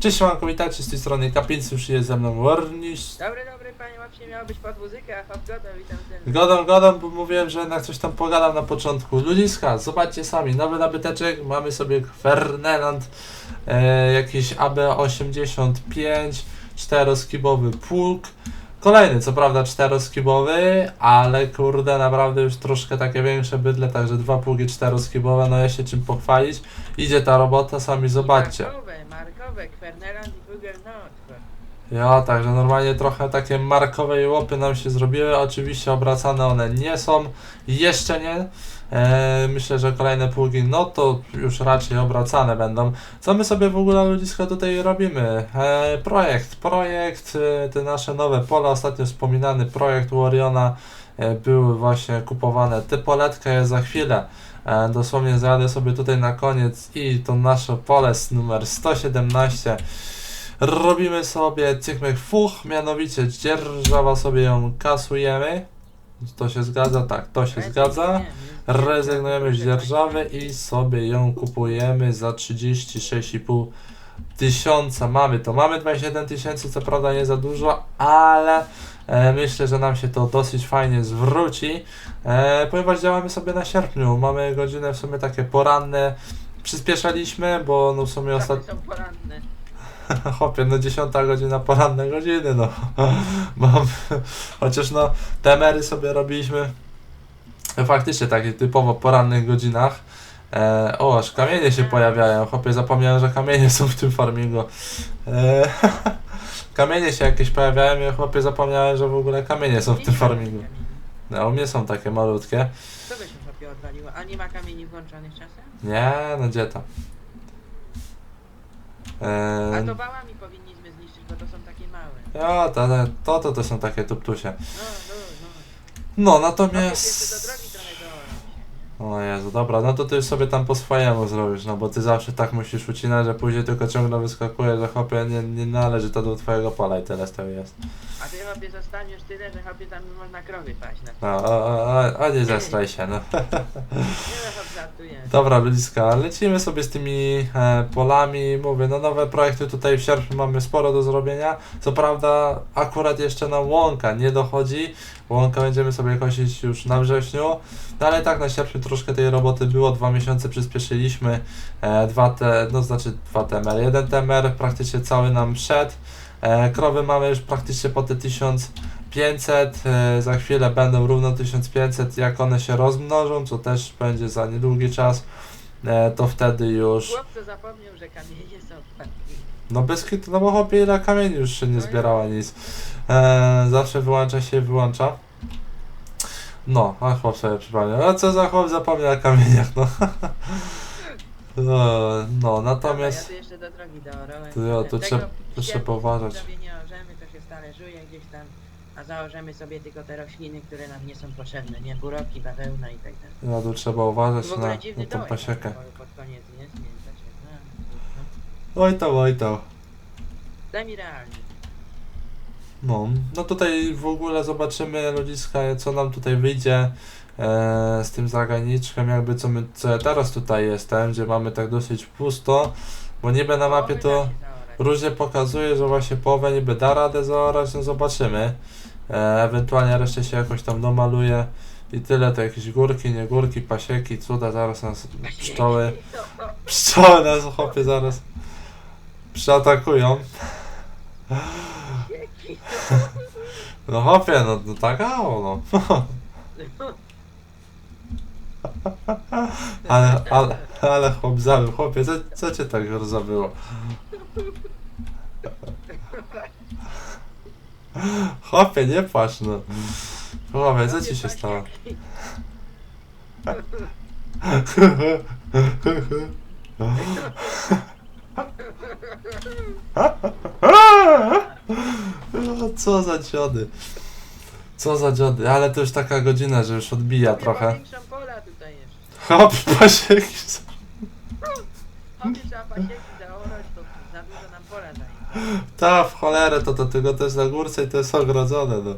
Cześć, manko, witajcie z tej strony Kapińcy, już jest ze mną Warniś. Dobry, dobry panie, właśnie miało być pod muzykę, a gotow, witam serdecznie. Gadam, gadam, bo mówiłem, że na coś tam pogadam na początku. Ludziska, zobaczcie sami, nowy nabyteczek, mamy sobie Ferdynand, e, jakiś AB85, czteroskibowy pług. Kolejny, co prawda czteroskibowy, ale kurde, naprawdę już troszkę takie większe bydle, także dwa pługi czteroskibowe, no ja się czym pochwalić. Idzie ta robota, sami zobaczcie. Markowe, Kwerneland i Juggernaut. Ja, także normalnie trochę takie markowe łopy nam się zrobiły. Oczywiście obracane one nie są. Jeszcze nie. E, myślę, że kolejne pługi, no to już raczej obracane będą. Co my sobie w ogóle ludziska tutaj robimy? E, projekt, projekt, e, te nasze nowe pola, ostatnio wspominany projekt Wariona e, były właśnie kupowane. Typoletkę jest za chwilę. Dosłownie zajadę sobie tutaj na koniec i to nasze pole z numer 117 robimy sobie cykmek fuch, mianowicie dzierżawa sobie ją kasujemy. To się zgadza? Tak, to się zgadza. Rezygnujemy z dzierżawy i sobie ją kupujemy za 36,5 tysiąca. Mamy to. Mamy 27 tysięcy, co prawda nie za dużo, ale myślę, że nam się to dosyć fajnie zwróci. E, ponieważ działamy sobie na sierpniu. Mamy godzinę w sumie takie poranne. Przyspieszaliśmy, bo no w sumie ostatnio. są poranne. Chłopie, no 10 godzina poranne godziny, no. Mam, chociaż no, temery sobie robiliśmy faktycznie takich typowo porannych godzinach. E, o, aż kamienie się pojawiają. Chłopie, zapomniałem, że kamienie są w tym farmingu. E, kamienie się jakieś pojawiają, ja chłopie zapomniałem, że w ogóle kamienie są w tym farmingu. No, u mnie są takie malutkie. Co by się sobie odwaliło? A nie ma kamieni włączonych czasem? Nie, no gdzie tam. A to bałami powinniśmy zniszczyć, bo to są takie małe. Ja, to, to, to, to są takie tuptusie. No, no, no. No, Chociaż natomiast... jeszcze do drogi trochę doorać. O Jezu, dobra, no to ty już sobie tam po swojemu zrobisz, no bo ty zawsze tak musisz ucinać, że później tylko ciągle wyskakuje, że chłopie nie, nie należy to do twojego pola i tyle z tego jest. A ty chłopie zostaniesz tyle, że chłopie tam można krowy paść na No, a, a, a, nie zestraj się, no. No, chłop. Dobra, ludziska, lecimy sobie z tymi e, polami. Mówię, no nowe projekty tutaj w sierpniu mamy sporo do zrobienia. Co prawda, akurat jeszcze na łąka nie dochodzi. Łąka będziemy sobie kosić już na wrześniu. No ale tak, na sierpniu troszkę tej roboty było. Dwa miesiące przyspieszyliśmy. E, dwa te, no znaczy dwa temer. Jeden temer praktycznie cały nam wszedł. E, krowy mamy już praktycznie po te 1500. E, za chwilę będą równo 1500. Jak one się rozmnożą, co też będzie za niedługi czas, e, to wtedy już. Chłopco zapomniał, że kamienie są. No bez kitu, no bo chłopie ile kamieni już się nie zbierała nic. E, zawsze wyłącza się i wyłącza. No, a chłop sobie przypomniał. A co za chłop zapomniał o kamieniach, no. no, no, natomiast. Dobra, ja tu jeszcze do drogi doorałem. To ja, Tego trzeba- ścierni trzeba uważać. sobie nie orzemy, to się stależuje gdzieś tam, a założymy sobie tylko te rośliny, które nam nie są potrzebne, nie? Buroki, bawełna i tak dalej. Ja tu trzeba uważać W na, ogóle na dziwny tą dołek pasiekę. pod- pod koniec to się... No, Oj to, oj to. Daj mi realnie. No, no tutaj w ogóle zobaczymy ludziska, co nam tutaj wyjdzie e, z tym zagraniczkiem, jakby co, my, co ja teraz tutaj jestem, gdzie mamy tak dosyć pusto, bo niby na mapie to różnie pokazuje, że właśnie połowę niby da radę zaorać, no zobaczymy. E, ewentualnie resztę się jakoś tam domaluje i tyle, to jakieś górki, nie górki, pasieki, cuda, zaraz nas pszczoły, pszczoły nas chłopie zaraz przeatakują. No chłopie, no, no tak, no. Ale, ale, ale chłop zabił, chłopie, co, co cię tak zabiło? Chłopie, nie płacz, no. Chłopie, co ci się stało? Co za dziody. Co za dziody, ale to już taka godzina, że już odbija trochę. Większą pola tutaj jeszcze. Hop, pasieki. są. Chłopie, trzeba pasieki zaorać, to za dużo nam pola daje. Ta, w cholerę, to, to tylko to jest na górce i to jest ogrodzone, no.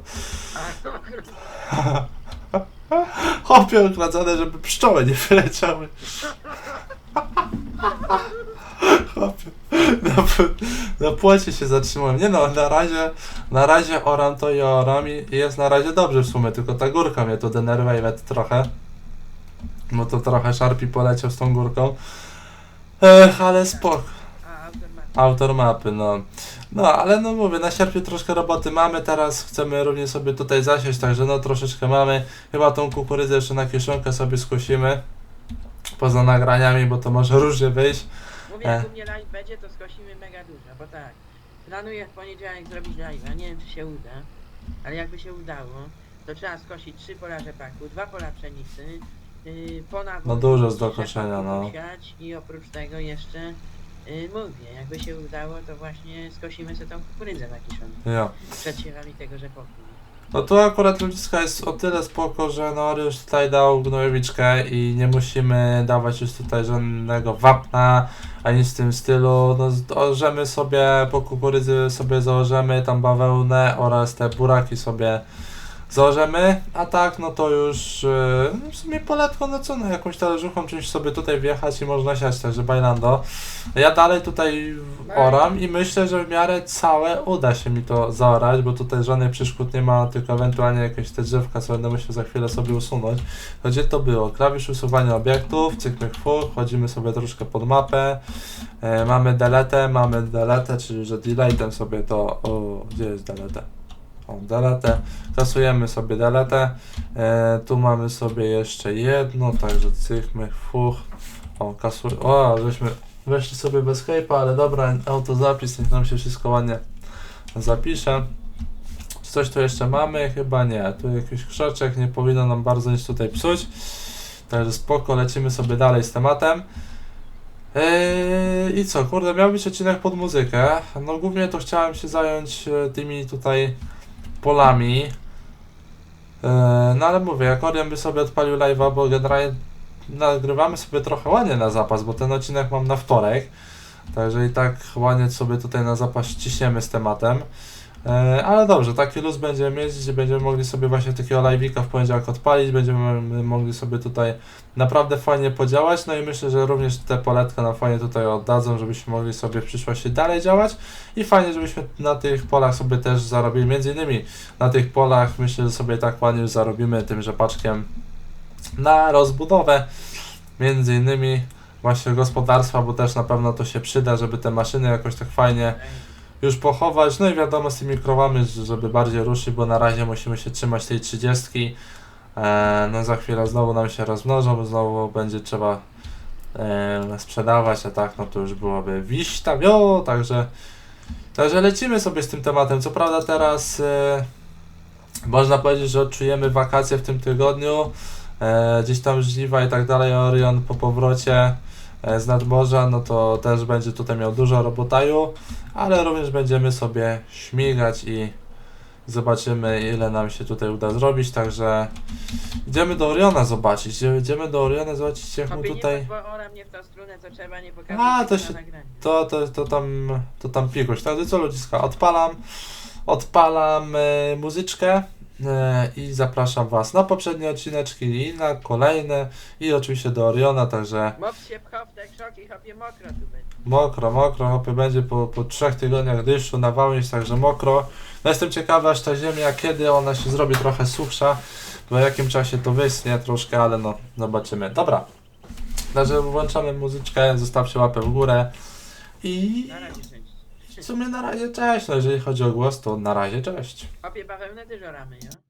A, Hopie ogrodzone, żeby pszczoły nie wyleciały. Hopie. Na, na płocie się zatrzymałem. Nie no, na razie, na razie oram to i oram i jest na razie dobrze w sumie, tylko ta górka mnie tu denerwuje trochę. Bo to trochę szarpi poleciał z tą górką. Ech, ale spoko. A autor ma... Autor mapy, no. No, ale no mówię, na sierpniu troszkę roboty mamy, teraz chcemy również sobie tutaj zasiąść, także no troszeczkę mamy. Chyba tą kukurydzę jeszcze na kieszonkę sobie skosimy. Poza nagraniami, bo to może różnie wyjść. Mówię, jak E. u mnie live będzie, to skosimy mega dużo, bo tak. Planuję w poniedziałek zrobić live'a, nie wiem czy się uda, ale jakby się udało, to trzeba skosić trzy pola rzepaku, dwa pola pszenicy, yy, po nawozu, No dużo z rzepaku dokoszenia, no. I oprócz tego jeszcze, yy, mówię, jakby się udało, to właśnie skosimy sobie tą kukurydzę na kiszonkę, Jo. przed siewami tego rzepaku. No tu akurat ludziska jest o tyle spoko, że no już tutaj dał gnojowiczkę i nie musimy dawać już tutaj żadnego wapna, ani w tym stylu. No założymy sobie, po kukurydzy sobie założymy tam bawełnę oraz te buraki sobie założymy, a tak no to już yy, w sumie poletko, no co, no jakąś talerzuchą czymś sobie tutaj wjechać i można siać, także bailando. Ja dalej tutaj oram i myślę, że w miarę całe uda się mi to zaorać, bo tutaj żadnych przeszkód nie ma, tylko ewentualnie jakieś te drzewka, co będę musiał za chwilę sobie usunąć. Gdzie to było? Klawisz usuwania obiektów, cykl fu, wchodzimy sobie troszkę pod mapę, e, mamy delete, mamy delete, czyli że deletem sobie to, o, gdzie jest delete? O, delete, kasujemy sobie delete, e, tu mamy sobie jeszcze jedno, także cykmy, fuch, o, kasuj, o, żeśmy weszli sobie bez Skype'a, ale dobra, autozapis, niech nam się wszystko ładnie zapisze. Czy coś tu jeszcze mamy? Chyba nie. Tu jakiś krzaczek, nie powinno nam bardzo nic tutaj psuć. Także spoko, lecimy sobie dalej z tematem. Yy, I co, kurde, miał być odcinek pod muzykę. No głównie to chciałem się zająć e, tymi tutaj polami. Yy, no ale mówię, jak Orion by sobie odpalił live'a, bo generalnie nagrywamy sobie trochę ładnie na zapas, bo ten odcinek mam na wtorek. Także i tak ładnie sobie tutaj na zapas ciśniemy z tematem. E, ale dobrze, taki luz będziemy mieć, gdzie będziemy mogli sobie właśnie takiego live'ika w poniedziałek odpalić, będziemy mogli sobie tutaj naprawdę fajnie podziałać, no i myślę, że również te poletka nam fajnie tutaj oddadzą, żebyśmy mogli sobie w przyszłości dalej działać. I fajnie, żebyśmy na tych polach sobie też zarobili, między innymi na tych polach myślę, że sobie tak ładnie już zarobimy tym rzepaczkiem na rozbudowę, między innymi właśnie gospodarstwa, bo też na pewno to się przyda, żeby te maszyny jakoś tak fajnie już pochować. No i wiadomo z tymi krowami, że- żeby bardziej ruszyć, bo na razie musimy się trzymać tej 30. E, no za chwilę znowu nam się rozmnożą, znowu będzie trzeba e, sprzedawać, a tak no to już byłoby wiśta, wio, także także lecimy sobie z tym tematem. Co prawda teraz e, można powiedzieć, że odczujemy wakacje w tym tygodniu. Gdzieś tam żniwa i tak dalej, Orion po powrocie z nadmorza, no to też będzie tutaj miał dużo robotaju, ale również będziemy sobie śmigać i zobaczymy ile nam się tutaj uda zrobić, także idziemy do Oriona zobaczyć, Idzie- idziemy do Oriona zobaczyć jak mu tutaj... nie mnie w tą stronę, co trzeba, nie pokazać A, to się- na nagraniu. To, to, to tam, to tam pikuś. Także co ludziska, odpalam, odpalam e, muzyczkę e, i zapraszam Was na poprzednie odcineczki i na kolejne i oczywiście do Oriona, także Moc się pcha w te krzoki, chopie mokro tu będzie. mokro, mokro, hopy będzie po, po trzech tygodniach deszczu nawałnić, także mokro. No jestem ciekawy aż ta ziemia, kiedy ona się zrobi trochę suchsza, w jakim czasie to wyschnie troszkę, ale no zobaczymy. Dobra, także włączamy muzyczkę, zostawcie łapę w górę i Na razie. W sumie na razie cześć, no jeżeli chodzi o głos, to na razie cześć. Kopie bawełnę też oramy, ja?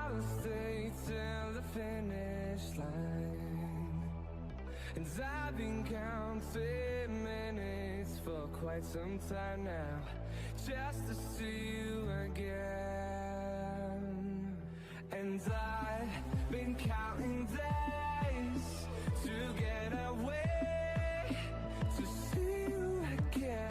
I'll stay till the finish line. And I've been counting minutes for quite some time now, just to see you again. And I've been counting days to get away, to see you again,